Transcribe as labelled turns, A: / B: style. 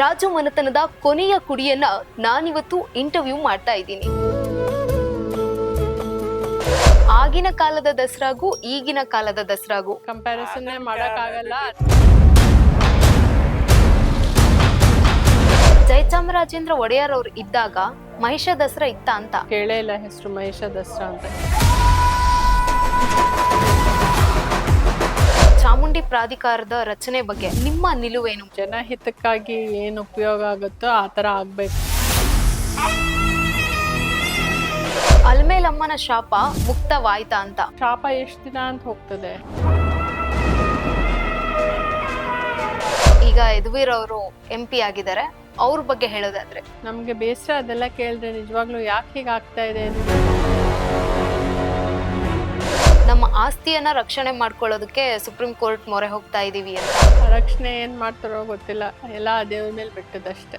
A: ರಾಜು ಮನೆತನದ ಕೊನೆಯ ಕುಡಿಯನ್ನ ನಾನಿವತ್ತು ಇಂಟರ್ವ್ಯೂ ಮಾಡ್ತಾ ಇದ್ದೀನಿ. ಆಗಿನ ಕಾಲದ ದಸರಾಗೂ ಈಗಿನ ಕಾಲದ ದಸರಾಗೂ.
B: ಕಂಪ್ಯಾರಿಸನ್ ಮಾಡಕ್ಕಾಗಲ್ಲ
A: ಜಯಚಾಮರಾಜೇಂದ್ರ ಒಡೆಯರ್ ಅವ್ರು ಇದ್ದಾಗ ಮಹಿಷ ದಸರಾ ಇತ್ತ ಅಂತ.
B: ಕೇಳೇ ಇಲ್ಲ ಹೆಸರು ಮಹಿಷ ದಸರಾ ಅಂತ.
A: ಪ್ರಾಧಿಕಾರದ ರಚನೆ ಬಗ್ಗೆ ನಿಮ್ಮ ನಿಲುವೇನು?
B: ಜನಹಿತಕ್ಕಾಗಿ ಏನು ಉಪಯೋಗ ಆಗುತ್ತೋ ಆ ಥರ ಆಗ್ಬೇಕು.
A: ಅಲ್ಮೇಲಮ್ಮನ ಶಾಪ ಮುಕ್ತವಾಯ್ತಾ ಅಂತ?
B: ಶಾಪ ಎಷ್ಟು ದಿನ ಅಂತ ಹೋಗ್ತದೆ?
A: ಈಗ ಯದುವೀರ್ ಅವರು ಎಂ ಪಿ ಆಗಿದ್ದಾರೆ. ಅವ್ರ ಬಗ್ಗೆ ಹೇಳೋದಾದ್ರೆ.
B: ನಮ್ಗೆ ಬೇಸರ ಅದೆಲ್ಲ ಕೇಳಿದ್ರೆ ನಿಜವಾಗ್ಲೂ ಯಾಕೆ ಹೀಗೆ ಆಗ್ತಾ ಇದೆ
A: ಆಸ್ತಿಯನ್ನ ರಕ್ಷಣೆ ಮಾಡ್ಕೊಳ್ಳೋದಕ್ಕೆ ಸುಪ್ರೀಂ ಕೋರ್ಟ್ ಮೊರೆ ಹೋಗ್ತಾ ಇದೀವಿ ಅಂತ.
B: ರಕ್ಷಣೆ ಏನ್ ಮಾಡ್ತಾರೋ ಗೊತ್ತಿಲ್ಲ. ಎಲ್ಲ ದೇವ್ರ ಮೇಲೆ ಬಿಟ್ಟದಷ್ಟೇ.